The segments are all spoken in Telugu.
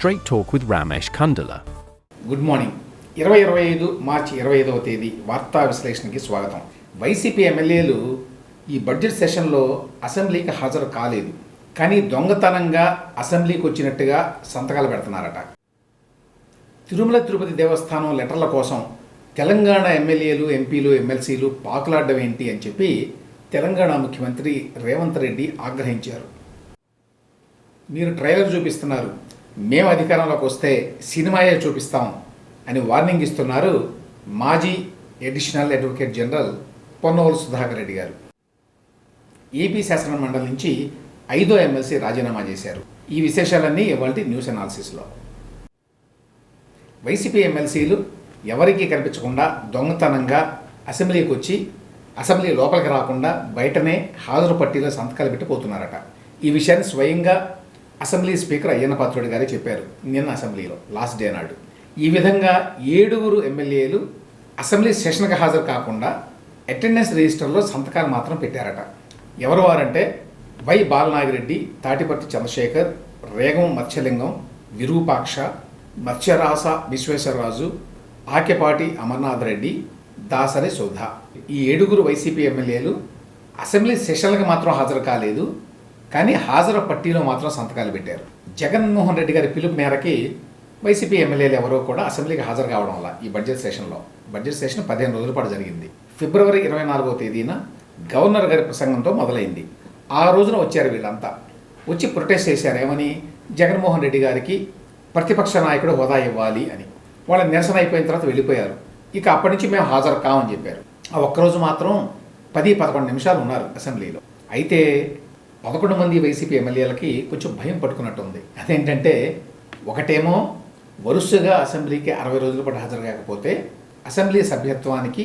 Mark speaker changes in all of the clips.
Speaker 1: Straight Talk with Ramesh Kundala.
Speaker 2: Good morning ఇరవై ఇరవై ఐదు మార్చి ఇరవై ఐదవ తేదీ వార్తా విశ్లేషణకి స్వాగతం. వైసీపీ ఎమ్మెల్యేలు ఈ బడ్జెట్ సెషన్లో అసెంబ్లీకి హాజరు కాలేదు. కానీ దొంగతనంగా అసెంబ్లీకి వచ్చినట్టుగా సంతకాలు పెడుతున్నారట. తిరుమల తిరుపతి దేవస్థానం లెటర్ల కోసం తెలంగాణ ఎమ్మెల్యేలు ఎంపీలు ఎమ్మెల్సీలు పాకులాడడం ఏంటి అని చెప్పి తెలంగాణ ముఖ్యమంత్రి రేవంత్ రెడ్డి ఆగ్రహించారు. మీరు ట్రైలర్ చూపిస్తున్నారు. మేము అధికారంలోకి వస్తే సినిమాయే చూపిస్తాం అని వార్నింగ్ ఇస్తున్నారు మాజీ additional advocate general Ponnavolu Sudhakar Reddy garu. AP శాసన మండలి నుంచి ఐదో ఎమ్మెల్సీ రాజీనామా చేశారు. ఈ విశేషాలన్నీ ఇవాళ న్యూస్ అనాలిసిస్లో. వైసీపీ ఎమ్మెల్సీలు ఎవరికీ కనిపించకుండా దొంగతనంగా అసెంబ్లీకి వచ్చి అసెంబ్లీ లోపలికి రాకుండా బయటనే హాజరు పట్టీలో సంతకాలు పెట్టిపోతున్నారట. ఈ విషయాన్ని స్వయంగా అసెంబ్లీ స్పీకర్ అయ్యన్న పాత్రుడు గారే చెప్పారు నిన్న అసెంబ్లీలో లాస్ట్ డే నాడు. ఈ విధంగా ఏడుగురు ఎమ్మెల్యేలు అసెంబ్లీ సెషన్కి హాజరు కాకుండా అటెండెన్స్ రిజిస్టర్లో సంతకాలు మాత్రం పెట్టారట. ఎవరు వారంటే వై బాలనాగిరెడ్డి తాటిపర్తి చంద్రశేఖర్ రేగం మత్స్యలింగం విరూపాక్ష మత్స్యరాస విశ్వేశ్వరరాజు ఆకెపాటి అమర్నాథ్ రెడ్డి దాసరి సుధా. ఈ ఏడుగురు వైసీపీ ఎమ్మెల్యేలు అసెంబ్లీ సెషన్లకు మాత్రం హాజరు కాలేదు. కానీ హాజరు పట్టీలో మాత్రం సంతకాలు పెట్టారు. జగన్మోహన్ రెడ్డి గారి పిలుపు మేరకి వైసీపీ ఎమ్మెల్యేలు ఎవరో కూడా అసెంబ్లీకి హాజరు కావడం వల్ల ఈ బడ్జెట్ సెషన్లో. బడ్జెట్ సెషన్ పదిహేను రోజుల పాటు జరిగింది. ఫిబ్రవరి ఇరవై నాలుగో తేదీన గవర్నర్ గారి ప్రసంగంతో మొదలైంది. ఆ రోజున వచ్చారు వీళ్ళంతా. వచ్చి ప్రొటెస్ట్ చేశారు. ఏమని? జగన్మోహన్ రెడ్డి గారికి ప్రతిపక్ష నాయకుడు హోదా ఇవ్వాలి అని. వాళ్ళ నిరసన అయిపోయిన తర్వాత వెళ్ళిపోయారు. ఇక అప్పటి నుంచి మేము హాజరు కామని చెప్పారు. ఆ ఒక్కరోజు మాత్రం పది పదకొండు నిమిషాలు ఉన్నారు అసెంబ్లీలో. అయితే పదకొండు మంది వైసీపీ ఎమ్మెల్యేలకి కొంచెం భయం పట్టుకున్నట్టుంది. అదేంటంటే ఒకటేమో వరుసగా అసెంబ్లీకి అరవై రోజుల పాటు హాజరు కాకపోతే అసెంబ్లీ సభ్యత్వానికి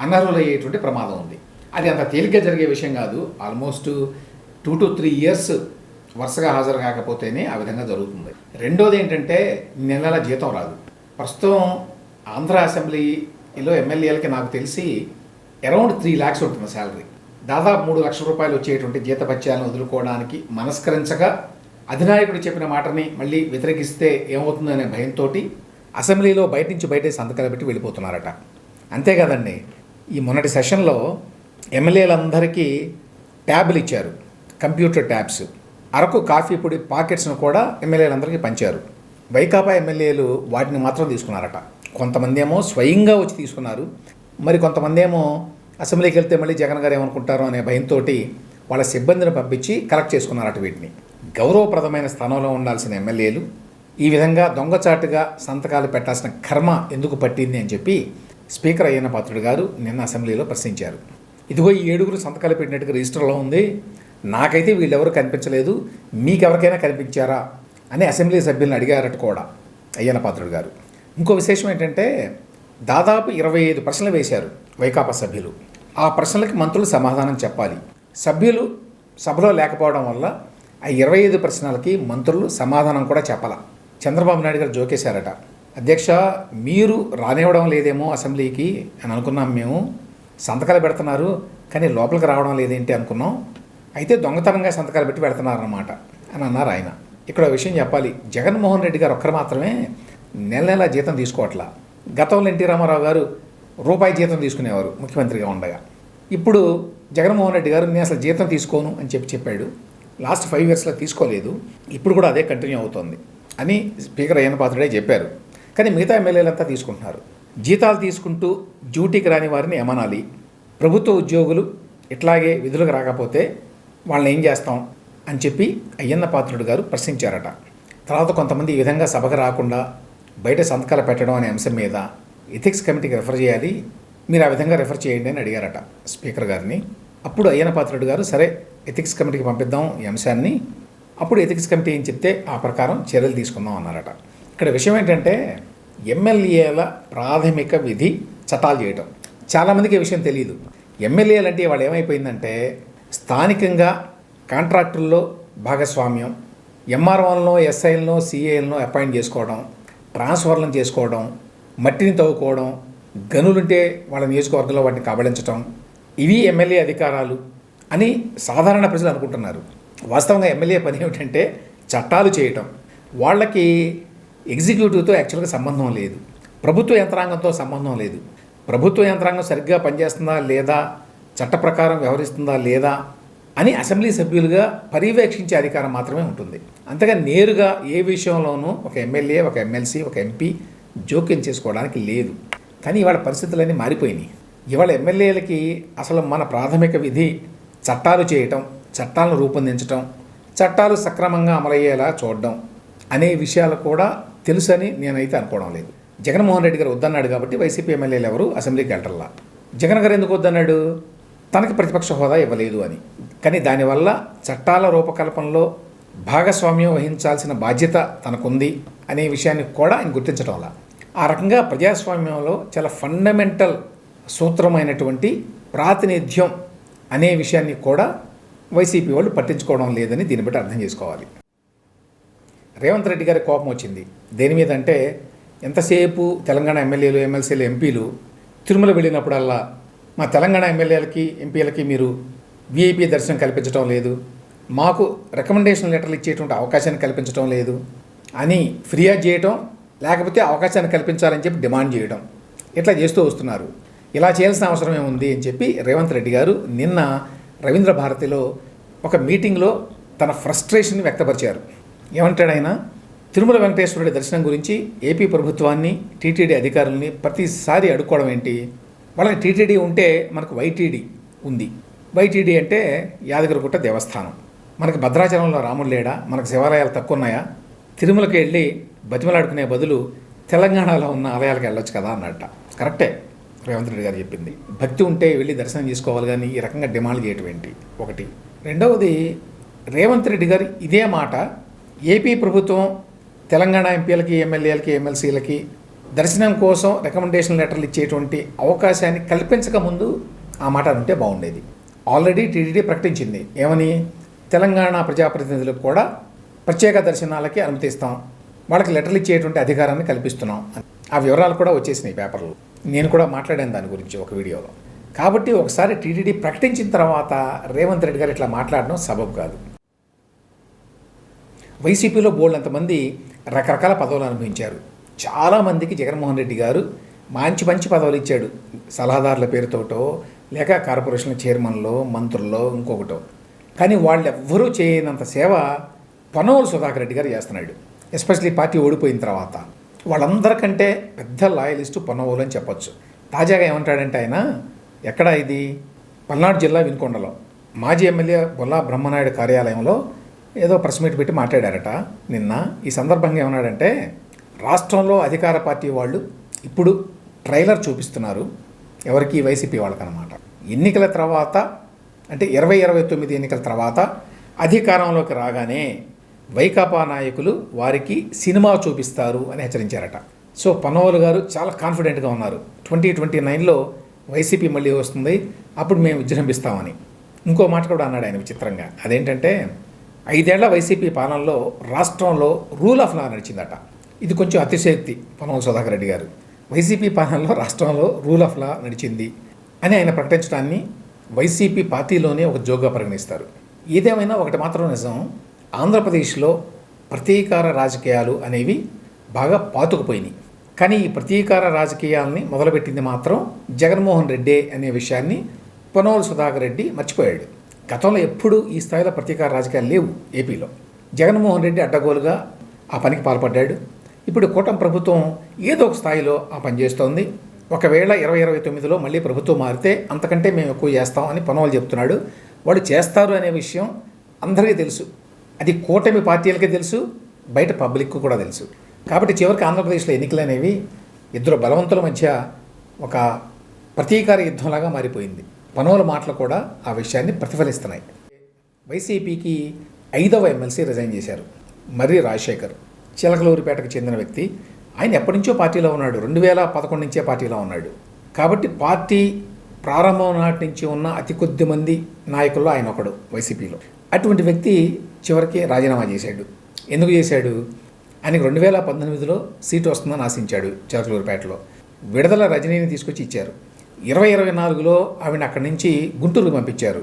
Speaker 2: అనర్హులయ్యేటువంటి ప్రమాదం ఉంది. అది అంత తేలిగ్గా జరిగే విషయం కాదు. Almost two to three years వరుసగా హాజరు కాకపోతేనే ఆ విధంగా జరుగుతుంది. రెండోది ఏంటంటే నెల నెల జీతం రాదు. ప్రస్తుతం ఆంధ్ర అసెంబ్లీలో ఎమ్మెల్యేలకి నాకు తెలిసి అరౌండ్ త్రీ ల్యాక్స్ ఉంటుంది శాలరీ దాదాపు మూడు లక్షల రూపాయలు వచ్చేటువంటి జీతభత్యాలను వదులుకోవడానికి మనస్కరించగా అధినాయకుడు చెప్పిన మాటని మళ్ళీ వ్యతిరేకిస్తే ఏమవుతుందో అనే భయంతో అసెంబ్లీలో బయట నుంచి బయటే సంతకాలు పెట్టి వెళ్ళిపోతున్నారట. అంతేకాదండి ఈ మొన్నటి సెషన్లో ఎమ్మెల్యేలందరికీ ట్యాబ్లు ఇచ్చారు. Computer tabs. అరకు కాఫీ పొడి పాకెట్స్ను కూడా ఎమ్మెల్యేలందరికీ పంచారు. వైకాపా ఎమ్మెల్యేలు వాటిని మాత్రం తీసుకున్నారట. కొంతమంది ఏమో స్వయంగా వచ్చి తీసుకున్నారు. మరి కొంతమంది ఏమో అసెంబ్లీకి వెళ్తే మళ్ళీ జగన్ గారు ఏమనుకుంటారో అనే భయంతో వాళ్ళ సిబ్బందిని పంపించి కలెక్ట్ చేసుకున్నారట వీటిని. గౌరవప్రదమైన స్థానంలో ఉండాల్సిన ఎమ్మెల్యేలు ఈ విధంగా దొంగచాటుగా సంతకాలు పెట్టాల్సిన కర్మ ఎందుకు పట్టింది అని చెప్పి స్పీకర్ అయ్యన్న పాత్రుడు గారు నిన్న అసెంబ్లీలో ప్రశ్నించారు. ఇదిగో ఈ ఏడుగురు సంతకాలు పెట్టినట్టుగా రిజిస్టర్లో ఉంది నాకైతే వీళ్ళెవరు కనిపించలేదు మీకెవరికైనా కనిపించారా అని అసెంబ్లీ సభ్యులను అడిగారట కూడా అయ్యన్న పాత్రుడు గారు. ఇంకో విశేషం ఏంటంటే దాదాపు ఇరవై ఐదు ప్రశ్నలు వేశారు వైకాపా సభ్యులు. ఆ ప్రశ్నలకి మంత్రులు సమాధానం చెప్పాలి. సభ్యులు సభలో లేకపోవడం వల్ల ఆ ఇరవై ఐదు ప్రశ్నలకి మంత్రులు సమాధానం కూడా చెప్పాల. చంద్రబాబు నాయుడు గారు జోకేశారట. అధ్యక్ష మీరు రానివ్వడం లేదేమో అసెంబ్లీకి అని అనుకున్నాం మేము. సంతకాలు పెడుతున్నారు కానీ లోపలికి రావడం లేదేంటి అనుకున్నాం. అయితే దొంగతనంగా సంతకాలు పెట్టి పెడుతున్నారన్నమాట అని అన్నారు ఆయన. ఇక్కడ విషయం చెప్పాలి. జగన్మోహన్ రెడ్డి గారు ఒక్కరు మాత్రమే నెల నెల జీతం తీసుకోవట్లా. గతంలో ఎన్టీ రామారావు గారు రూపాయి జీతం తీసుకునేవారు ముఖ్యమంత్రిగా ఉండగా. ఇప్పుడు జగన్మోహన్ రెడ్డి గారు నేను అసలు జీతం తీసుకోను అని చెప్పి చెప్పాడు. లాస్ట్ ఫైవ్ ఇయర్స్లో తీసుకోలేదు. ఇప్పుడు కూడా అదే కంటిన్యూ అవుతోంది అని స్పీకర్ అయ్యన్న పాత్రుడే చెప్పారు. కానీ మిగతా ఎమ్మెల్యేలంతా తీసుకుంటున్నారు. జీతాలు తీసుకుంటూ డ్యూటీకి రాని వారిని ఏమనాలి? ప్రభుత్వ ఉద్యోగులు ఇట్లాగే విధులకు రాకపోతే వాళ్ళని ఏం చేస్తాం? అని చెప్పి అయ్యన్న పాత్రుడు గారు ప్రశ్నించారట. తర్వాత కొంతమంది ఈ విధంగా సభకు రాకుండా బయట సంతకాలు పెట్టడం అనే అంశం మీద ఎథిక్స్ కమిటీకి రెఫర్ చేయాలి. మీరు ఆ విధంగా రెఫర్ చేయండి అని అడిగారట స్పీకర్ గారిని. అప్పుడు అయ్యన పాత్రుడు గారు సరే ఎథిక్స్ కమిటీకి పంపిద్దాం ఈ అంశాన్ని. అప్పుడు ఎథిక్స్ కమిటీ ఏం చెప్తే ఆ ప్రకారం చర్యలు తీసుకుందాం అన్నారట. ఇక్కడ విషయం ఏంటంటే ఎమ్మెల్యేల ప్రాథమిక విధి చట్టాలు చేయటం. చాలామందికి ఈ విషయం తెలియదు ఎమ్మెల్యేలు అంటే వాళ్ళు ఏమైపోయిందంటే స్థానికంగా కాంట్రాక్టుల్లో భాగస్వామ్యం ఎంఆర్ఓలను ఎస్ఐలను సిఏలను అపాయింట్ చేసుకోవడం ట్రాన్స్ఫర్లను చేసుకోవడం మట్టిని తవ్వుకోవడం గనులుంటే వాళ్ళ నియోజకవర్గంలో వాటిని కబళించడం ఇవి ఎమ్మెల్యే అధికారాలు అని సాధారణ ప్రజలు అనుకుంటున్నారు. వాస్తవంగా ఎమ్మెల్యే పని ఏమిటంటే చట్టాలు చేయటం. వాళ్ళకి ఎగ్జిక్యూటివ్తో యాక్చువల్గా సంబంధం లేదు. ప్రభుత్వ యంత్రాంగంతో సంబంధం లేదు. ప్రభుత్వ యంత్రాంగం సరిగ్గా పనిచేస్తుందా లేదా చట్ట ప్రకారం వ్యవహరిస్తుందా లేదా అని అసెంబ్లీ సభ్యులుగా పర్యవేక్షించే అధికారం మాత్రమే ఉంటుంది. అంతగా నేరుగా ఏ విషయంలోనూ ఒక ఎమ్మెల్యే ఒక ఎమ్మెల్సీ ఒక ఎంపీ జోక్యం చేసుకోవడానికి లేదు. కానీ ఇవాళ పరిస్థితులన్నీ మారిపోయినాయి. ఇవాళ ఎమ్మెల్యేలకి అసలు మన ప్రాథమిక విధి చట్టాలు చేయటం చట్టాలను రూపొందించటం చట్టాలు సక్రమంగా అమలయ్యేలా చూడడం అనే విషయాలు కూడా తెలుసని నేనైతే అనుకోవడం లేదు. జగన్మోహన్ రెడ్డి గారు వద్దన్నాడు కాబట్టి వైసీపీ ఎమ్మెల్యేలు ఎవరు? అసెంబ్లీకి వెళ్ళటల్లా జగన్ గారు ఎందుకు వద్దన్నాడు? తనకి ప్రతిపక్ష హోదా ఇవ్వలేదు అని. కానీ దానివల్ల చట్టాల రూపకల్పనలో భాగస్వామ్యం వహించాల్సిన బాధ్యత తనకుంది అనే విషయాన్ని కూడా ఆయన గుర్తించడం ఆ రకంగా ప్రజాస్వామ్యంలో చాలా ఫండమెంటల్ సూత్రమైనటువంటి ప్రాతినిధ్యం అనే విషయాన్ని కూడా వైసీపీ వాళ్ళు పట్టించుకోవడం లేదని దీన్ని బట్టి అర్థం చేసుకోవాలి. రేవంత్ రెడ్డి గారి కోపం వచ్చింది. దేని మీద అంటే ఎంతసేపు తెలంగాణ ఎమ్మెల్యేలు ఎమ్మెల్సీలు ఎంపీలు తిరుమల వెళ్ళినప్పుడల్లా మా తెలంగాణ ఎమ్మెల్యేలకి ఎంపీలకి మీరు విఐపి దర్శనం కల్పించడం లేదు. మాకు రికమెండేషన్ లెటర్లు ఇచ్చేటువంటి అవకాశాన్ని కల్పించడం లేదు అని ఫిర్యాదు చేయటం లేకపోతే అవకాశాన్ని కల్పించాలని చెప్పి డిమాండ్ చేయడం. ఇట్లా చేస్తూ వస్తున్నారు. ఇలా చేయాల్సిన అవసరం ఏముంది అని చెప్పి రేవంత్ రెడ్డి గారు నిన్న రవీంద్ర భారతిలో ఒక మీటింగ్లో తన ఫ్రస్ట్రేషన్ వ్యక్తపరిచారు. ఏమంటాడు ఆయన? తిరుమల వెంకటేశ్వరుడి దర్శనం గురించి ఏపీ ప్రభుత్వాన్ని టీటీడీ అధికారుల్ని ప్రతిసారి అడుక్కోవడం ఏంటి? వాళ్ళకి టీటీడీ ఉంటే మనకు వైటీడీ ఉంది. వైటీడీ అంటే యాదగిరిగుట్ట దేవస్థానం. మనకి భద్రాచలంలో రాముడు లేడా? మనకు శివాలయాలు తక్కువ ఉన్నాయా? తిరుమలకి వెళ్ళి బతిమలాడుకునే బదులు తెలంగాణలో ఉన్న ఆలయాలకు వెళ్ళొచ్చు కదా అన్నట్ట. కరెక్టే. రేవంత్ రెడ్డి గారు చెప్పింది. భక్తి ఉంటే వెళ్ళి దర్శనం చేసుకోవాలి కానీ ఈ రకంగా డిమాండ్ చేయటం ఏంటి? ఒకటి. రెండవది రేవంత్ రెడ్డి గారు ఇదే మాట. ఏపీ ప్రభుత్వం తెలంగాణ ఎంపీలకి ఎమ్మెల్యేలకి ఎమ్మెల్సీలకి దర్శనం కోసం రికమెండేషన్ లెటర్లు ఇచ్చేటువంటి అవకాశాన్ని కల్పించక ముందు ఆ మాట ఉంటే బాగుండేది. ఆల్రెడీ టీడీడీ ప్రకటించింది. ఏమని? తెలంగాణ ప్రజాప్రతినిధులకు కూడా ప్రత్యేక దర్శనాలకి అనుమతిస్తాం వాళ్ళకి లెటర్లు ఇచ్చేటువంటి అధికారాన్ని కల్పిస్తున్నాం. ఆ వివరాలు కూడా వచ్చేసినాయి పేపర్లో. నేను కూడా మాట్లాడాను దాని గురించి ఒక వీడియోలో. కాబట్టి ఒకసారి టీటీడీ ప్రకటించిన తర్వాత రేవంత్ రెడ్డి గారు ఇట్లా మాట్లాడడం సబబు కాదు. వైసీపీలో బోల్డంతమంది రకరకాల పదవులు అనుభవించారు. చాలామందికి జగన్మోహన్ రెడ్డి గారు మంచి మంచి పదవులు ఇచ్చాడు. సలహాదారుల పేరుతోటో లేక కార్పొరేషన్ చైర్మన్లో మంత్రుల్లో ఇంకొకటో. కానీ వాళ్ళెవ్వరూ చేయనంత సేవ పనోలు సుధాకర్ రెడ్డి గారు చేస్తున్నాడు. ఎస్పెషలీ పార్టీ ఓడిపోయిన తర్వాత వాళ్ళందరికంటే పెద్ద లాయలిస్టు పొన్నవోలు అని చెప్పొచ్చు. తాజాగా ఏమంటాడంటే ఆయన ఎక్కడ ఇది? పల్నాడు జిల్లా వినుకొండలో మాజీ ఎమ్మెల్యే బొల్లా బ్రహ్మనాయుడు కార్యాలయంలో ఏదో ప్రెస్ మీట్ పెట్టి మాట్లాడారట నిన్న. ఈ సందర్భంగా ఏమన్నాడంటే రాష్ట్రంలో అధికార పార్టీ వాళ్ళు ఇప్పుడు ట్రైలర్ చూపిస్తున్నారు. ఎవరికి వైసీపీ వాళ్ళకనమాట. ఎన్నికల తర్వాత అంటే ఇరవై ఇరవై తొమ్మిది ఎన్నికల తర్వాత అధికారంలోకి రాగానే వైకాపా నాయకులు వారికి సినిమా చూపిస్తారు అని హెచ్చరించారట. సో పన్నోలు గారు చాలా కాన్ఫిడెంట్గా ఉన్నారు. ట్వంటీ ట్వంటీ నైన్లో వైసీపీ మళ్ళీ వస్తుంది అప్పుడు మేము విజృంభిస్తామని. ఇంకో మాట కూడా అన్నాడు ఆయన విచిత్రంగా. అదేంటంటే ఐదేళ్ళ వైసీపీ పాలనలో రాష్ట్రంలో రూల్ ఆఫ్ లా నడిచిందట. ఇది కొంచెం అతిశయోక్తి పనోల సుధాకర్ రెడ్డి గారు. వైసీపీ పాలనలో రాష్ట్రంలో రూల్ ఆఫ్ లా నడిచింది అని ఆయన ప్రకటించడాన్ని వైసీపీ పార్టీలోనే ఒక జోగ్గా పరిగణిస్తారు. ఏదేమైనా ఒకటి మాత్రం నిజం ఆంధ్రప్రదేశ్లో ప్రతీకార రాజకీయాలు అనేవి బాగా పాతుకుపోయినాయి. కానీ ఈ ప్రతీకార రాజకీయాలని మొదలుపెట్టింది మాత్రం జగన్మోహన్ రెడ్డి అనే విషయాన్ని పొనోలు సుధాకర్ రెడ్డి మర్చిపోయాడు. గతంలో ఎప్పుడూ ఈ స్థాయిలో ప్రతీకార రాజకీయాలు లేవు ఏపీలో. జగన్మోహన్ రెడ్డి అడ్డగోలుగా ఆ పనికి పాల్పడ్డాడు. ఇప్పుడు కూటమి ప్రభుత్వం ఏదో ఒక స్థాయిలో ఆ పని చేస్తోంది. ఒకవేళ ఇరవై ఇరవై తొమ్మిదిలో మళ్ళీ ప్రభుత్వం మారితే అంతకంటే మేము ఎక్కువ చేస్తాం అని పొనవాళ్ళు చెప్తున్నాడు. వాడు చేస్తారు అనే విషయం అందరికీ తెలుసు. అది కూటమి పార్టీలకే తెలుసు బయట పబ్లిక్ కూడా తెలుసు. కాబట్టి చివరికి ఆంధ్రప్రదేశ్లో ఎన్నికలు అనేవి ఇద్దరు బలవంతుల మధ్య ఒక ప్రతీకార యుద్ధంలాగా మారిపోయింది. పనుల మాటలు కూడా ఆ విషయాన్ని ప్రతిఫలిస్తున్నాయి. వైసీపీకి ఐదవ ఎమ్మెల్సీ రిజైన్ చేశారు మర్రి రాజశేఖర్. చిలకలూరిపేటకు చెందిన వ్యక్తి. ఆయన ఎప్పటి నుంచో పార్టీలో ఉన్నాడు. రెండు వేల పదకొండు నుంచే పార్టీలో ఉన్నాడు. కాబట్టి పార్టీ ప్రారంభం నాటి నుంచి ఉన్న అతి కొద్ది మంది నాయకుల్లో ఆయన ఒకడు వైసీపీలో. అటువంటి వ్యక్తి చివరికి రాజీనామా చేశాడు. ఎందుకు చేశాడు? ఆయనకు రెండు వేల పంతొమ్మిదిలో సీటు వస్తుందని ఆశించాడు చిలకలూరుపేటలో విడుదల రజనీని తీసుకొచ్చి ఇచ్చారు. ఇరవై ఇరవై నాలుగులో ఆవిడ అక్కడి నుంచి గుంటూరుకు పంపించారు.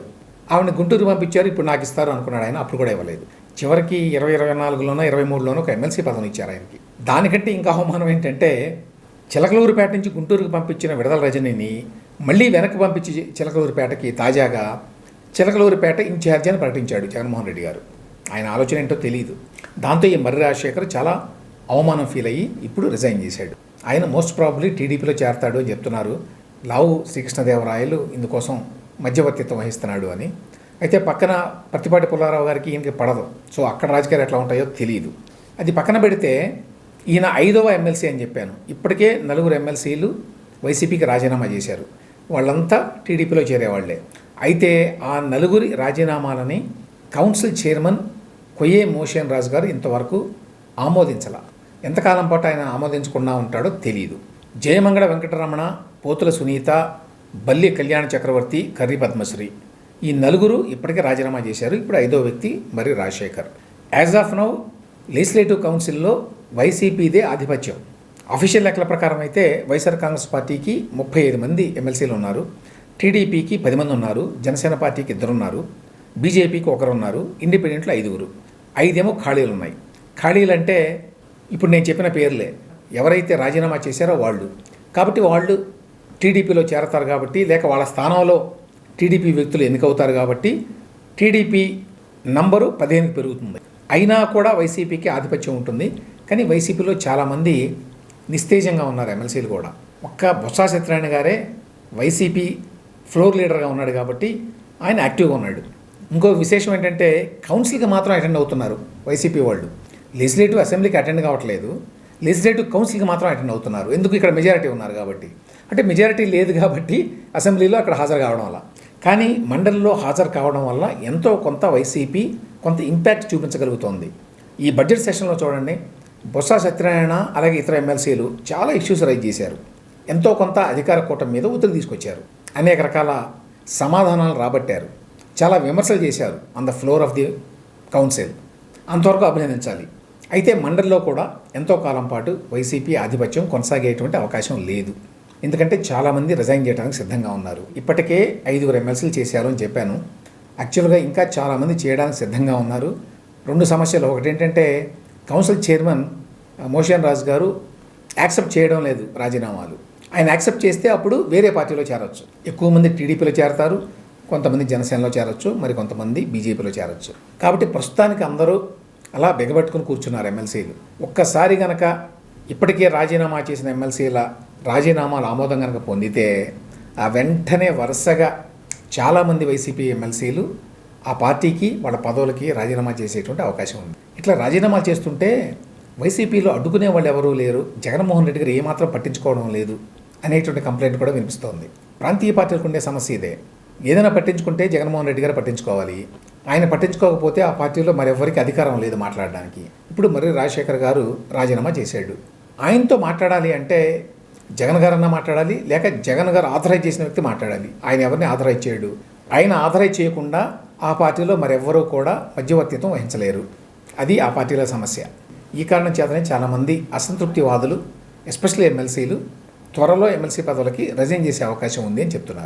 Speaker 2: ఆవిడ గుంటూరు పంపించారు ఇప్పుడు నాకు ఇస్తారు అనుకున్నాడు ఆయన అప్పుడు కూడా ఇవ్వలేదు. చివరికి ఇరవై ఇరవై నాలుగులోనో ఇరవై మూడులోనో ఒక ఎమ్మెల్సీ పదవి ఇచ్చారు ఆయనకి. దానికంటే ఇంకా అవమానం ఏంటంటే చిలకలూరుపేట నుంచి గుంటూరుకు పంపించిన విడదల రజనిని మళ్ళీ వెనక్కి పంపించి చిలకలూరుపేటకి తాజాగా చిలకలూరుపేట ఇన్ఛార్జి అని ప్రకటించాడు జగన్మోహన్ రెడ్డి గారు. ఆయన ఆలోచన ఏంటో తెలియదు దాంతో ఈ మర్రి రాజశేఖర్ చాలా అవమానం ఫీల్ అయ్యి ఇప్పుడు రిజైన్ చేశాడు. ఆయన మోస్ట్ ప్రాబ్లీ టీడీపీలో చేరతాడు అని చెప్తున్నారు. లావు శ్రీకృష్ణదేవరాయలు ఇందుకోసం మధ్యవర్తిత్వం వహిస్తున్నాడు అని. అయితే పక్కన పత్తిపాటి పుల్లారావు గారికి ఈయనకి పడదు. సో అక్కడ రాజకీయాలు ఎట్లా ఉంటాయో తెలియదు అది పక్కన పెడితే ఈయన ఐదవ ఎమ్మెల్సీ అని చెప్పాను. ఇప్పటికే నలుగురు ఎమ్మెల్సీలు వైసీపీకి రాజీనామా చేశారు. వాళ్ళంతా టీడీపీలో చేరేవాళ్ళే. అయితే ఆ నలుగురి రాజీనామాలని కౌన్సిల్ చైర్మన్ కొయ్యే మోషన్ రాజు గారు ఇంతవరకు ఆమోదించాల. ఎంతకాలం పాటు ఆయన ఆమోదించకుండా ఉంటాడో తెలియదు జయమంగళ వెంకటరమణ పోతుల సునీత బల్లి కళ్యాణ చక్రవర్తి కర్రి పద్మశ్రీ. ఈ నలుగురు ఇప్పటికే రాజీనామా చేశారు. ఇప్పుడు ఐదో వ్యక్తి మరి Rajasekhar. As of now legislative కౌన్సిల్లో వైసీపీదే ఆధిపత్యం. అఫీషియల్ లెక్కల ప్రకారం అయితే వైఎస్ఆర్ కాంగ్రెస్ పార్టీకి ముప్పై ఐదు మంది ఎమ్మెల్సీలు ఉన్నారు. టీడీపీకి పది మంది ఉన్నారు. జనసేన పార్టీకి ఇద్దరు ఉన్నారు బీజేపీకి ఒకరు ఉన్నారు ఇండిపెండెంట్లు ఐదుగురు. ఐదేమో ఖాళీలు ఉన్నాయి. ఖాళీలు అంటే ఇప్పుడు నేను చెప్పిన పేర్లే. ఎవరైతే రాజీనామా చేశారో వాళ్ళు. కాబట్టి వాళ్ళు టీడీపీలో చేరతారు కాబట్టి లేక వాళ్ళ స్థానంలో టీడీపీ వ్యక్తులు ఎన్నికవుతారు కాబట్టి టీడీపీ నంబరు పదిహేను పెరుగుతుంది. అయినా కూడా వైసీపీకి ఆధిపత్యం ఉంటుంది. కానీ వైసీపీలో చాలామంది నిస్తేజంగా ఉన్నారు ఎమ్మెల్సీలు కూడా. ఒక్క బొత్స సత్యనారాయణ గారే వైసీపీ ఫ్లోర్ లీడర్గా ఉన్నాడు కాబట్టి ఆయన యాక్టివ్గా ఉన్నాడు. ఇంకో విశేషం ఏంటంటే కౌన్సిల్కి మాత్రం అటెండ్ అవుతున్నారు వైసీపీ వాళ్ళు. లెజిస్లేటివ్ అసెంబ్లీకి అటెండ్ కావట్లేదు. లెజిస్లేటివ్ కౌన్సిల్కి మాత్రం అటెండ్ అవుతున్నారు. ఎందుకు ఇక్కడ మెజారిటీ ఉన్నారు కాబట్టి? అంటే మెజారిటీ లేదు కాబట్టి అసెంబ్లీలో అక్కడ హాజరు కావడం వల్ల. కానీ మండలిలో హాజరు కావడం వల్ల ఎంతో కొంత వైసీపీ కొంత ఇంపాక్ట్ చూపించగలుగుతోంది. ఈ బడ్జెట్ సెషన్లో చూడండి. బొత్స సత్యనారాయణ అలాగే ఇతర ఎమ్మెల్సీలు చాలా ఇష్యూస్ రైజ్ చేశారు. ఎంతో కొంత అధికార కూటమి మీద ఒత్తిడి తీసుకొచ్చారు. అనేక రకాల సమాధానాలు రాబట్టారు. చాలా విమర్శలు చేశారు on the floor of the council అంతవరకు అభినందించాలి. అయితే మండలిలో కూడా ఎంతో కాలం పాటు వైసీపీ ఆధిపత్యం కొనసాగేటువంటి అవకాశం లేదు. ఎందుకంటే చాలామంది రిజైన్ చేయడానికి సిద్ధంగా ఉన్నారు. ఇప్పటికే ఐదుగురు ఎమ్మెల్సీలు చేశారు అని చెప్పాను. యాక్చువల్గా ఇంకా చాలామంది చేయడానికి సిద్ధంగా ఉన్నారు. రెండు సమస్యలు. ఒకటి ఏంటంటే కౌన్సిల్ చైర్మన్ మోషన్ రాజు గారు యాక్సెప్ట్ చేయడం లేదు రాజీనామాలు. ఆయన యాక్సెప్ట్ చేస్తే అప్పుడు వేరే పార్టీలో చేరవచ్చు ఎక్కువ మంది టీడీపీలో చేరతారు. కొంతమంది జనసేనలో చేరొచ్చు మరి కొంతమంది బీజేపీలో చేరొచ్చు. కాబట్టి ప్రస్తుతానికి అందరూ అలా బిగబట్టుకుని కూర్చున్నారు ఎమ్మెల్సీలు. ఒక్కసారి గనక ఇప్పటికే రాజీనామా చేసిన ఎమ్మెల్సీల రాజీనామాలు ఆమోదం కనుక పొందితే ఆ వెంటనే వరుసగా చాలామంది వైసీపీ ఎమ్మెల్సీలు ఆ పార్టీకి వాళ్ళ పదవులకి రాజీనామా చేసేటువంటి అవకాశం ఉంది. ఇట్లా రాజీనామాలు చేస్తుంటే వైసీపీలో అడ్డుకునే వాళ్ళు ఎవరూ లేరు. జగన్మోహన్ రెడ్డి గారు ఏమాత్రం పట్టించుకోవడం లేదు అనేటువంటి కంప్లైంట్ కూడా వినిపిస్తోంది. ప్రాంతీయ పార్టీలకు ఉండే సమస్య ఇదే. ఏదైనా పట్టించుకుంటే జగన్మోహన్ రెడ్డి గారు పట్టించుకోవాలి. ఆయన పట్టించుకోకపోతే ఆ పార్టీలో మరెవరికి అధికారం లేదు మాట్లాడడానికి. ఇప్పుడు మరి రాజశేఖర్ గారు రాజీనామా చేశాడు. ఆయనతో మాట్లాడాలి అంటే జగన్ గారన్నా మాట్లాడాలి లేక జగన్ గారు ఆథరైజ్ చేసిన వ్యక్తి మాట్లాడాలి. ఆయన ఎవరిని ఆథరైజ్ చేయడు. ఆయన ఆథరైజ్ చేయకుండా ఆ పార్టీలో మరెవ్వరూ కూడా మధ్యవర్తిత్వం వహించలేరు. అది ఆ పార్టీల సమస్య. ఈ కారణం చేతనే చాలామంది అసంతృప్తివాదులు ఎస్పెషల్లీ ఎమ్మెల్సీలు త్వరలో ఎమ్మెల్సీ పదవులకి రిజైన్ చేసే అవకాశం ఉంది అని చెప్తున్నారు.